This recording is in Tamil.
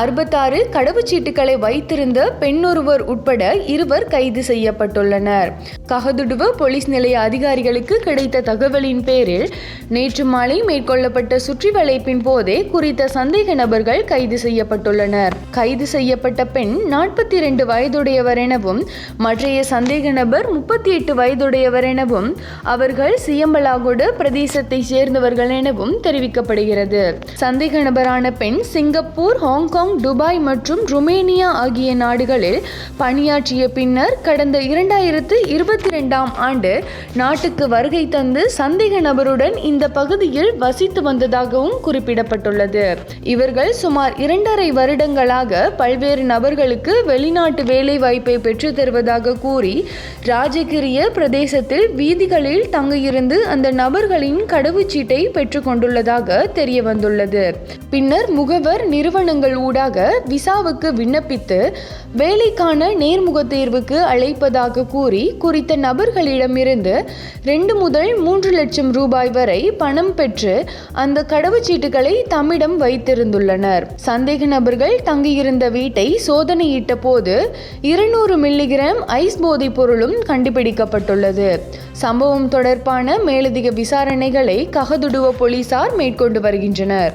அறுபத்தாறு கடவுச்சீட்டுகளை வைத்திருந்த பெண்ணொருவர் உட்பட இருவர் கைது செய்யப்பட்டுள்ளனர். ககதுடுவ போலீஸ் நிலைய அதிகாரிகளுக்கு கிடைத்த தகவலின் பேரில் நேற்று மாலை மேற்கொள்ளப்பட்ட சுற்றி வளைப்பின் போதே குறித்த சந்தேக நபர்கள் கைது செய்யப்பட்டுள்ளனர். கைது செய்யப்பட்ட பெண் நாற்பத்தி இரண்டு வயதுடையவர் எனவும் மற்றைய சந்தேக நபர் முப்பத்தி எட்டு வயதுடையவர் எனவும் அவர்கள் சியம்பலாகுடு பிரதேசத்தை சேர்ந்தவர்கள் எனவும் தெரிவிக்கப்படுகிறது. சந்தேக நபரான பெண் சிங்கப்பூர் ஹாங்காங் துபாய் மற்றும் ருமேனியா ஆகிய நாடுகளில் பணியாற்றிய பின்னர் கடந்த இரண்டாயிரத்து இருபத்தி ரெண்டாம் ஆண்டு நாட்டுக்கு வருகை தந்து சந்தேக நபருடன் இந்த பகுதியில் வசித்து வந்ததாகவும் குறிப்பிடப்பட்டுள்ளது. இவர்கள் சுமார் இரண்டரை வருடங்களாக பல்வேறு நபர்களுக்கு வெளிநாட்டு வேலை வாய்ப்பை பெற்று தருவதாக கூறி ராஜகிரிய பிரதேசத்தில் வீதிகளில் தங்கியிருந்து அந்த நபர்களின் கடவுச்சீட்டை பெற்றுக்கொண்டுள்ளதாக தெரிய வந்துள்ளது பின்னர் முகவர் நிறுவனங்கள் ஊடாக விசாவுக்கு விண்ணப்பித்து வேலைக்கான நேர்முக தேர்வுக்கு அழைப்பதாக கூறி குறித்த நபர்களிடமிருந்து ரெண்டு முதல் மூன்று லட்சம் ரூபாய் வரை பணம் பெற்று அந்த கடவுச்சீட்டுகளை தம்மிடம் வைத்திருந்துள்ளனர். சந்தேக நபர்கள் தங்கியிருந்த வீட்டை சோதனையிட்ட போது இருநூறு மில்லிகிராம் ஐஸ் போதைப் பொருளும் கண்டுபிடிக்கப்பட்டுள்ளது. சம்பவம் தொடர்பான மேலதிக விசாரணைகளை ககதுடுவ போலீசார் மேற்கொண்டு வருகின்றனர்.